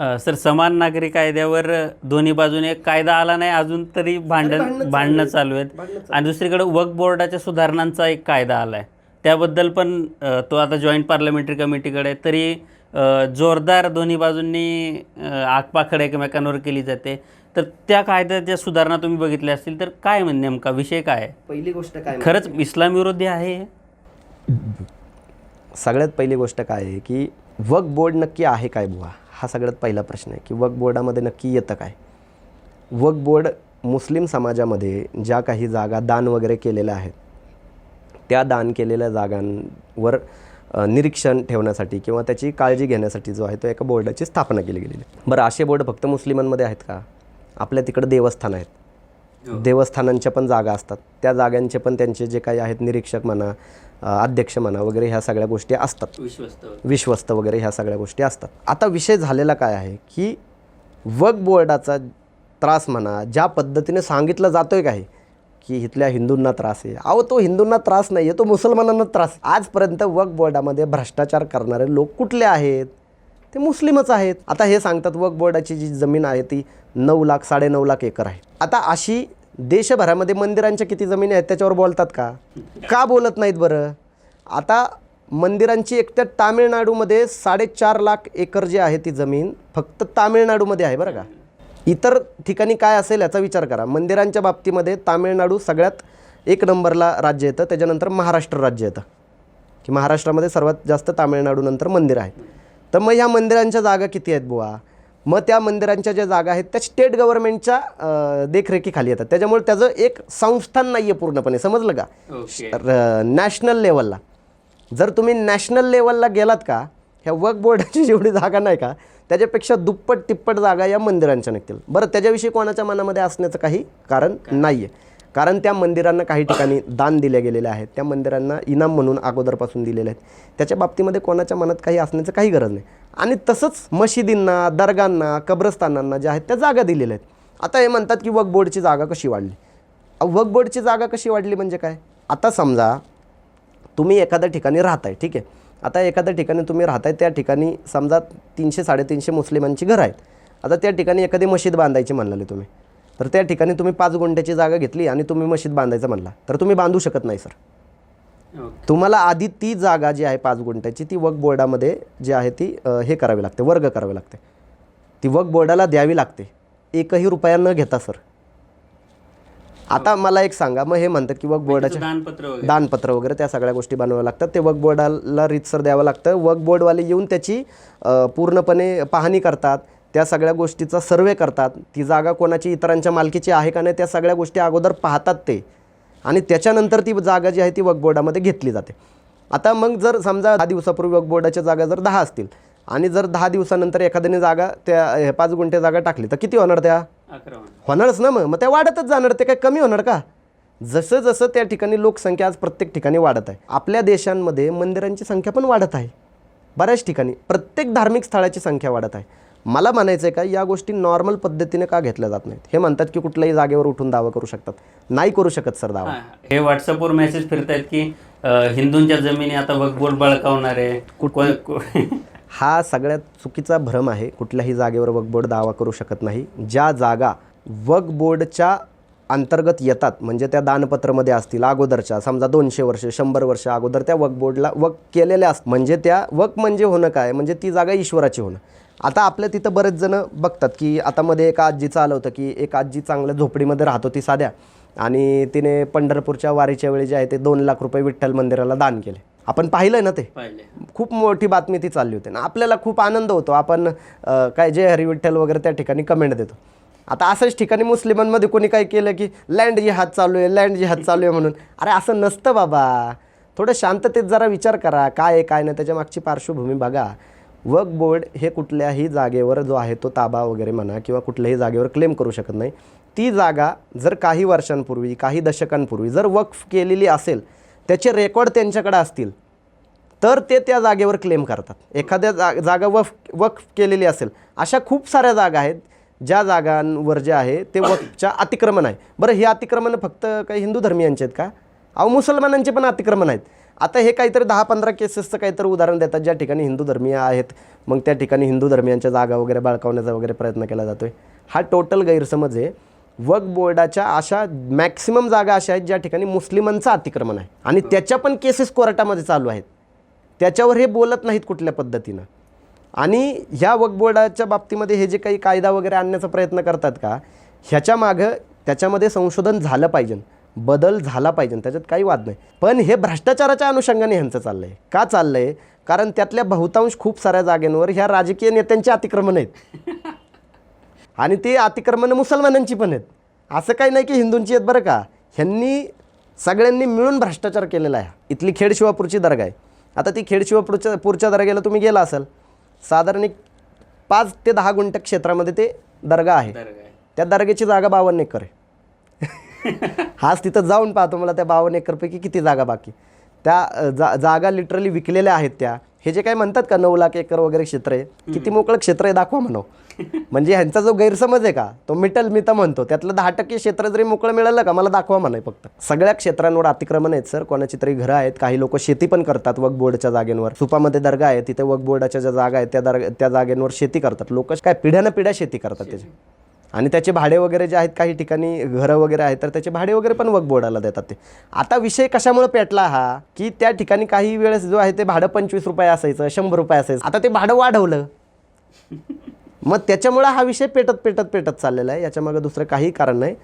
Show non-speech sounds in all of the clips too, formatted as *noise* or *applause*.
Sir समान नागरी कायद्यावर दोन्ही बाजूने कायदा आला नाही अजून तरी भांडण भांडणं चालू आहेत. आणि दुसरीकडे वक्फ बोर्डाच्या सुधारणांचा एक कायदा आला आहे त्याबद्दल पण तो आता जॉईंट पार्लमेंटरी कमिटीकडे. तरी जोरदार दोन्ही बाजूंनी आगपाखड एकमेकांवर केली जाते. तर त्या कायद्याच्या सुधारणा तुम्ही बघितल्या असतील तर काय म्हणजे नेमका विषय काय आहे? पहिली गोष्ट काय खरंच इस्लाम विरोधी आहे? सगळ्यात पहिली गोष्ट काय आहे की वक बोर्ड नक्की आहे काय बुवा? हा सगळ्यात पहिला प्रश्न आहे की वक बोर्डामध्ये नक्की येतं काय? वक बोर्ड मुस्लिम समाजामध्ये ज्या काही जागा दान वगैरे केलेल्या आहेत त्या दान केलेल्या जागांवर निरीक्षण ठेवण्यासाठी किंवा त्याची काळजी घेण्यासाठी जो आहे तो एका बोर्डाची स्थापना केली गेलेली आहे. बरं असे बोर्ड फक्त मुस्लिमांमध्ये आहेत का? आपल्या तिकडं देवस्थान आहेत. देवस्थानांच्या पण जागा असतात. त्या जागांचे पण त्यांचे जे काही आहेत निरीक्षक म्हणा अध्यक्ष म्हणा वगैरे ह्या सगळ्या गोष्टी असतात. विश्वस्त वगैरे ह्या सगळ्या गोष्टी असतात. आता विषय झालेला काय आहे की वक बोर्डाचा त्रास म्हणा ज्या पद्धतीने सांगितलं जातोय काही की इथल्या हिंदूंना त्रास आहे. अहो तो हिंदूंना त्रास नाही आहे तो मुसलमानांना त्रास आजपर्यंत वक बोर्डामध्ये भ्रष्टाचार करणारे लोक कुठले आहेत? ते मुस्लिमच आहेत. आता हे सांगतात वक बोर्डाची जी जमीन आहे ती नऊ लाख साडेनऊ लाख एकर आहे. आता अशी देशभरामध्ये मंदिरांच्या किती जमिनी आहेत त्याच्यावर बोलतात का? का बोलत नाहीत बरं? आता मंदिरांची एकट्या तामिळनाडूमध्ये साडेचार लाख एकर जी आहे ती जमीन फक्त तामिळनाडूमध्ये आहे बरं का? इतर ठिकाणी काय असेल याचा विचार करा. मंदिरांच्या बाबतीमध्ये तामिळनाडू सगळ्यात एक नंबरला राज्य येतं त्याच्यानंतर महाराष्ट्र राज्य येतं. की महाराष्ट्रामध्ये सर्वात जास्त तामिळनाडूनंतर मंदिर आहे तर मग ह्या मंदिरांच्या जागा किती आहेत बुवा? मग त्या मंदिरांच्या ज्या जागा आहेत त्या स्टेट गव्हर्नमेंटच्या देखरेखीखाली येतात. त्याच्यामुळे त्याचं एक संस्थान नाही आहे पूर्णपणे. समजलं का? नॅशनल लेवलला जर तुम्ही नॅशनल लेवलला गेलात का ह्या वक बोर्डाची जेवढी जागा नाही का त्याच्यापेक्षा दुप्पट तिप्पट जागा या मंदिरांच्या निघतील बरं त्याच्याविषयी कोणाच्या मनामध्ये असण्याचं काही कारण नाही आहे कारण त्या मंदिरांना काही ठिकाणी दान दिले गेलेले आहेत. त्या मंदिरांना इनाम म्हणून अगोदरपासून दिलेले आहेत. त्याच्या बाबतीमध्ये कोणाच्या मनात काही असण्याचं काही गरज नाही. आणि तसंच मशिदींना दर्गांना कब्रस्तानांना ज्या आहेत त्या जागा दिलेल्या आहेत. आता हे म्हणतात की वक बोर्डची जागा कशी वाढली? वक बोर्डची जागा कशी वाढली म्हणजे काय? आता समजा तुम्ही एखाद्या ठिकाणी राहताय ठीक आहे? आता एखाद्या ठिकाणी तुम्ही राहताय त्या ठिकाणी समजा तीनशे साडेतीनशे मुस्लिमांची घरं आहेत. आता त्या ठिकाणी एखादी मशीद बांधायची म्हणाले तुम्ही. तर त्या ठिकाणी तुम्ही पाच गुंठ्याची जागा घेतली आणि तुम्ही मशीद बांधायचं म्हणला. तर तुम्ही बांधू शकत नाही सर. तुम्हाला आधी ती जागा जी आहे पाच गुंठ्याची ती वक बोर्डामध्ये जी आहे ती हे करावी लागते वर्ग करावी लागते. ती वक बोर्डाला द्यावी लागते. एकही रुपया न घेता सर. आता मला एक सांगा मग हे म्हणतात की वक दानपत्र वगैरे. दानपत्र वगैरे त्या सगळ्या गोष्टी बनवाव्या लागतात. ते वक बोर्डाला रीतसर द्यावं लागतं. वक बोर्डवाले येऊन त्याची पूर्णपणे पाहणी करतात. त्या सगळ्या गोष्टीचा सर्वे करतात. ती जागा कोणाची? इतरांच्या मालकीची आहे का नाही? त्या सगळ्या गोष्टी अगोदर पाहतात ते. आणि त्याच्यानंतर ती जागा जी आहे ती वक बोर्डामध्ये घेतली जाते. आता मग जर समजा दहा दिवसापूर्वी वक बोर्डाच्या जागा जर दहा असतील आणि जर दहा दिवसानंतर एखाद्याने जागा त्या हे पाच गुंठे जागा टाकली तर किती होणार त्या. होणारच ना मग. मग त्या वाढतच जाणार ते काय कमी होणार का? जसं जसं त्या ठिकाणी लोकसंख्या आज प्रत्येक ठिकाणी वाढत आहे. आपल्या देशांमध्ये मंदिरांची संख्या पण वाढत आहे. बऱ्याच ठिकाणी. प्रत्येक धार्मिक स्थळाची संख्या वाढत आहे. मला म्हणायचं आहे का या गोष्टी नॉर्मल पद्धतीने का घेतल्या जात नाहीत? हे म्हणतात की कुठल्याही जागेवर उठून दावा करू शकतात. नाही करू शकत सर दावा. हा, व्हॉट्सअपवर मेसेज फिरतायत की हिंदूंच्या जमिनी आता वकबोर्ड बळकावणार आहे. *laughs* हा सगळ्यात चुकीचा भ्रम आहे. कुठल्याही जागेवर वक बोर्ड दावा करू शकत नाही. ज्या जागा वक बोर्डच्या अंतर्गत येतात म्हणजे त्या दानपत्रामध्ये असतील अगोदरच्या समजा दोनशे वर्ष शंभर वर्ष अगोदर त्या वक बोर्डला वक केलेल्या असतात म्हणजे त्या वक म्हणजे होणं काय? म्हणजे ती जागा ईश्वराची होणं. आता आपल्या तिथं बरेच जण बघतात की आता मध्ये एका आजीचं आलं होतं की एक आजी चांगल्या झोपडीमध्ये राहत होती साध्या. आणि तिने पंढरपूरच्या वारीच्या वेळी जे आहे ते दोन लाख रुपये विठ्ठल मंदिराला दान केले. आपण पाहिलं ना ते? पाहिले खूप मोठी बातमी ती चालली होती. ना आपल्याला खूप आनंद होतो. आपण काय जय हरी विठ्ठल वगैरे त्या ठिकाणी कमेंट देतो. आता असंच ठिकाणी मुस्लिमांमध्ये कोणी काय केलं की लँड जिहाद चालू आहे लँड जिहाद चालू आहे म्हणून. अरे असं नसतं बाबा. थोडं शांततेत जरा विचार करा. काय आहे काय नाही त्याच्या मागची पार्श्वभूमी बघा. वक बोर्ड हे कुठल्याही जागेवर जो आहे तो ताबा वगैरे म्हणा किंवा कुठल्याही जागेवर क्लेम करू शकत नाही. ती जागा जर काही वर्षांपूर्वी काही दशकांपूर्वी जर वक्फ केलेली असेल त्याचे रेकॉर्ड त्यांच्याकडे असतील तर ते त्या जागेवर क्लेम करतात. एखाद्या जा जागा वफ वक्फ केलेली असेल अशा खूप साऱ्या जागा आहेत ज्या जागांवर जे आहे ते वक्फच्या अतिक्रमण आहे. बरं हे अतिक्रमण फक्त काही हिंदू धर्मियांचे आहेत का? अहो मुसलमानांचे पण अतिक्रमण आहेत. आता हे काहीतरी दहा पंधरा केसेसचं काहीतरी उदाहरण देतात ज्या ठिकाणी हिंदू धर्मीय आहेत. मग त्या ठिकाणी हिंदू धर्मियांच्या जागा वगैरे बाळकावण्याचा वगैरे प्रयत्न केला जातो आहे हा टोटल गैरसमज आहे. वक बोर्डाच्या अशा मॅक्सिमम जागा अशा आहेत ज्या ठिकाणी मुस्लिमांचं अतिक्रमण आहे. आणि त्याच्या पण केसेस कोर्टामध्ये चालू आहेत. त्याच्यावर हे बोलत नाहीत कुठल्या पद्धतीनं. आणि ह्या वक बोर्डाच्या बाबतीमध्ये हे जे काही कायदा वगैरे आणण्याचा प्रयत्न करतात का ह्याच्या मागं त्याच्यामध्ये संशोधन झालं पाहिजे. बदल झाला पाहिजे त्याच्यात काही वाद नाही. पण हे भ्रष्टाचाराच्या अनुषंगाने ह्यांचं चाललं आहे का चाललं आहे कारण त्यातल्या बहुतांश खूप साऱ्या जागेंवर ह्या राजकीय नेत्यांची अतिक्रमण आहेत. आणि ते अतिक्रमण मुसलमानांची पण आहेत. असं काही नाही की हिंदूंची आहेत बरं का. ह्यांनी सगळ्यांनी मिळून भ्रष्टाचार केलेला आहे. इथली खेड शिवापूरची दर्गा आहे. आता ती खेड शिवापूरच्या पूरच्या दर्ग्याला तुम्ही गेला असाल. साधारण एक पाच ते दहा गुंठ क्षेत्रामध्ये ते दर्गा आहे. त्या दर्ग्याची जागा बावन्न एकर आहे. *laughs* हाच तिथं जाऊन पाहतो मला त्या बावन्न एकरपैकी किती जागा बाकी. त्या जा जागा लिटरली विकलेल्या आहेत त्या. हे जे काय म्हणतात का नऊ लाख एकर वगैरे क्षेत्र आहे किती मोकळं क्षेत्र आहे दाखवा म्हणाव *laughs* म्हणजे ह्यांचा जो गैरसमज आहे का तो मिटल मी तर म्हणतो. त्यातलं दहा टक्के क्षेत्र जरी मोकळं मिळालं का मला दाखवा म्हणाय फक्त. सगळ्या क्षेत्रांवर अतिक्रमण आहेत सर. कोणाची तरी घरं आहेत काही लोक शेती पण करतात वक बोर्डच्या जागेंवर. सुपामध्ये दर्गा आहे तिथे वक बोर्डाच्या ज्या जागा आहेत त्या दर्ग त्या जागेंवर शेती करतात. लोक काय पिढ्यानं पिढ्या शेती करतात त्याची. आणि त्याचे भाडे वगैरे जे आहेत काही ठिकाणी घरं वगैरे आहेत तर त्याचे भाडे वगैरे पण वक बोर्डाला देतात ते. आता विषय कशामुळे पेटला हा की त्या ठिकाणी काही वेळेस जो आहे ते भाडं पंचवीस रुपये असायचं शंभर रुपये असायचं. आता ते भाडं वाढवलं. मग त्याच्यामुळं हा विषय पेटत पेटत पेटत चाललेला आहे. याच्यामागं दुसरं काही कारण नाही.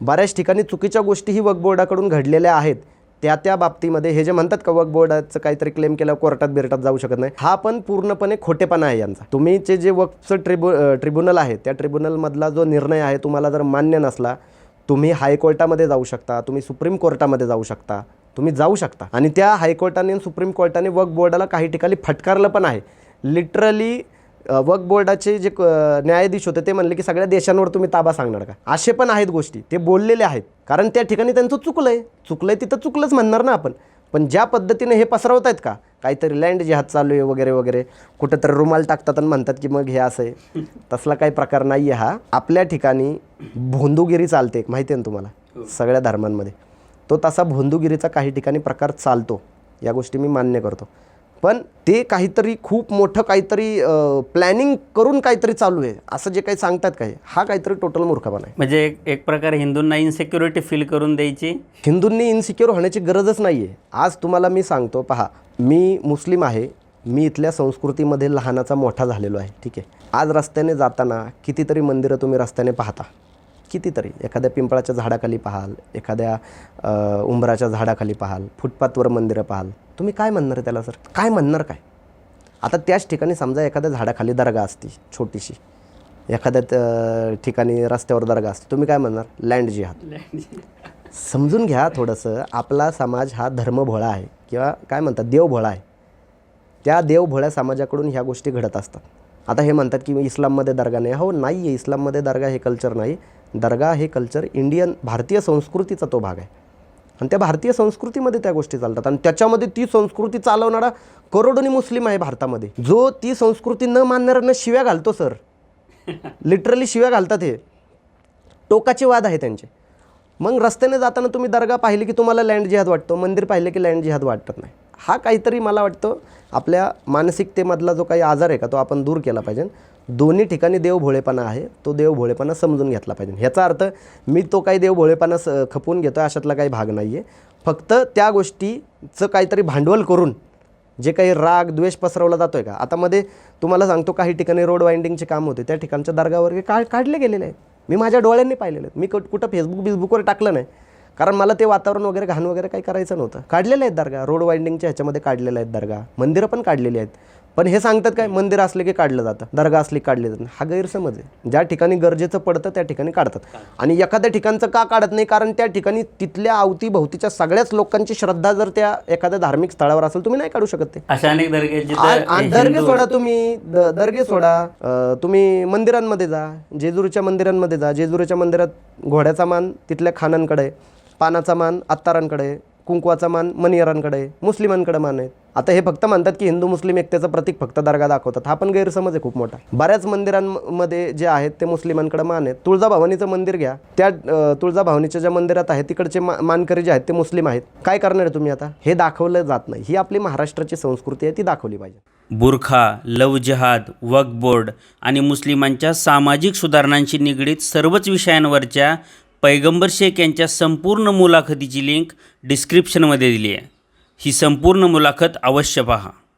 बऱ्याच ठिकाणी चुकीच्या गोष्टीही वक बोर्डाकडून घडलेल्या आहेत. त्या त्या बाबतीमध्ये हे जे म्हणतात का वक बोर्डाचं काहीतरी क्लेम केलं कोर्टात बिरटात जाऊ शकत नाही हा पण पूर्णपणे खोटेपणा आहे यांचा. तुम्ही जे जे वकचं ट्रिब्यु ट्रिब्युनल आहे त्या ट्रिब्युनलमधला जो निर्णय आहे तुम्हाला जर मान्य नसला तुम्ही हायकोर्टामध्ये जाऊ शकता तुम्ही सुप्रीम कोर्टामध्ये जाऊ शकता तुम्ही जाऊ शकता. आणि त्या हायकोर्टाने सुप्रीम कोर्टाने वक बोर्डाला काही ठिकाणी फटकारलं पण आहे. लिटरली वक बोर्डाचे जे न्यायाधीश होते ते म्हणले की सगळ्या देशांवर तुम्ही ताबा सांगणार का? असे पण आहेत गोष्टी. ते बोललेले आहेत. कारण त्या ठिकाणी त्यांचं चुकलंय. चुकलंय तिथं चुकलंच म्हणणार ना आपण. पण ज्या पद्धतीने हे पसरवत आहेत का? काहीतरी लँड जिहाद चालू आहे वगैरे वगैरे कुठंतरी रुमाल टाकतात आणि म्हणतात की मग हे असं आहे. तसला काही प्रकार नाही आहे हा. आपल्या ठिकाणी भोंदूगिरी चालते. माहिती आहे ना तुम्हाला? सगळ्या धर्मांमध्ये. तो तसा भोंदूगिरीचा काही ठिकाणी प्रकार चालतो. या गोष्टी मी मान्य करतो. पण ते काहीतरी खूप मोठं काहीतरी प्लॅनिंग करून काहीतरी चालू आहे. असं जे काही सांगतात काय हा काहीतरी टोटल मूर्खपणा आहे. म्हणजे एक एक प्रकारे हिंदूंना इन्सेक्युरिटी फील करून द्यायची? हिंदूंनी इन्सिक्युअर होण्याची गरजच नाही आहे आज तुम्हाला मी सांगतो पहा मी मुस्लिम आहे मी इथल्या संस्कृतीमध्ये लहानाचा मोठा झालेलो आहे ठीक आहे. आज रस्त्याने जाताना कितीतरी मंदिरं तुम्ही रस्त्याने पाहता. कितीतरी एखाद्या पिंपळाच्या झाडाखाली पाहाल एखाद्या उंबराच्या झाडाखाली पाहाल फुटपाथवर मंदिरं पाहाल. तुम्ही काय म्हणणार त्याला सर? काय म्हणणार काय? आता त्याच ठिकाणी समजा एखाद्या झाडाखाली दर्गा असती छोटीशी. एखाद्या ठिकाणी रस्त्यावर दर्गा असते. तुम्ही काय म्हणणार? लँड जिहाद समजून घ्या थोडंसं. आपला समाज हा धर्मभोळा आहे किंवा काय म्हणतात? देवभोळा आहे. त्या देवभोळ्या समाजाकडून ह्या गोष्टी घडत असतात. आता हे म्हणतात की इस्लाममध्ये दर्गा नाही. हो नाही आहे इस्लाममध्ये दर्गा हे कल्चर नाही. दर्गा हे कल्चर इंडियन भारतीय संस्कृतीचा तो भाग आहे. आणि त्या भारतीय संस्कृतीमध्ये त्या गोष्टी चालतात. आणि त्याच्यामध्ये ती संस्कृती चालवणारा करोडोनी मुस्लिम आहे भारतामध्ये. जो ती संस्कृती न मानणाऱ्यांना शिव्या घालतो सर. *laughs* लिटरली शिव्या घालतात हे. टोकाचे वाद आहे त्यांचे. मग रस्त्याने जाताना तुम्ही दर्गा पाहिले की तुम्हाला लँड जिहाद वाटतो मंदिर पाहिले की लँड जिहाद वाटत नाही. हा काहीतरी मला वाटतं आपल्या मानसिकतेमधला जो काही आजार आहे का तो आपण दूर केला पाहिजे. दोन्ही ठिकाणी देवभोळेपणा आहे तो देवभोळेपणा समजून घेतला पाहिजे. ह्याचा अर्थ मी तो काही देवभोळेपणा स खपवून घेतो अशातला काही भाग नाही आहे फक्त त्या गोष्टीचं काहीतरी भांडवल करून जे काही राग द्वेष पसरवला जातो आहे का आता मध्ये तुम्हाला सांगतो काही ठिकाणी रोड वाइंडिंगचे काम होते त्या ठिकाणच्या दर्गावर का काढले गेलेले आहेत. मी माझ्या डोळ्यांनी पाहिलेले आहेत. मी कुठ- कुठं फेसबुक बिसबुकवर टाकलं नाही. कारण मला ते वातावरण वगैरे घाण वगैरे काही करायचं नव्हतं. काढलेले आहेत दर्गा. रोड वाइंडिंगच्या ह्याच्यामध्ये काढलेले आहेत दर्गा. मंदिरं पण काढलेली आहेत. पण हे सांगतात काय मंदिर असले की काढलं जातं. दर्गा असली की काढले जातं. हा गैरसमज आहे. ज्या ठिकाणी गरजेचं पडतं त्या ठिकाणी काढतात. आणि एखाद्या ठिकाणचं का काढत नाही? कारण त्या ठिकाणी तिथल्या अवतीभोवतीच्या सगळ्याच लोकांची श्रद्धा जर त्या एखाद्या धार्मिक स्थळावर असेल तुम्ही नाही काढू शकत ते. अशा अनेक दर्गे सोडा तुम्ही. दर्गे सोडा. तुम्ही मंदिरांमध्ये जा. जेजुरीच्या मंदिरांमध्ये जा. जेजुरीच्या मंदिरात घोड्याचा मान तिथल्या खानांकडे आहे. पानाचा मान अत्तारांकडे कुंकवाचा मान मनियरांकडे मुस्लिमांकडे मान आहे आता हे फक्त म्हणतात की हिंदू मुस्लिम एकतेचं प्रतीक फक्त दर्गा दाखवतात. हा पण गैरसमज आहे खूप मोठा. बऱ्याच मंदिरांमध्ये जे आहेत ते मुस्लिमांकडे मान आहेत. तुळजाभवानीचं मंदिर घ्या. त्या तुळजाभवानीच्या ज्या मंदिरात आहे तिकडचे मा मानकरी जे आहेत ते मुस्लिम आहेत. काय करणार आहे तुम्ही आता? हे दाखवलं जात नाही. ही आपली महाराष्ट्राची संस्कृती आहे ती दाखवली पाहिजे. बुरखा लव जहाद वक्फ बोर्ड आणि मुस्लिमांच्या सामाजिक सुधारणांशी निगडीत सर्वच विषयांवरच्या पैगंबर शेख यांच्या संपूर्ण मुलाखतीची लिंक डिस्क्रिप्शनमध्ये दिली आहे. ही संपूर्ण मुलाखत अवश्य पहा.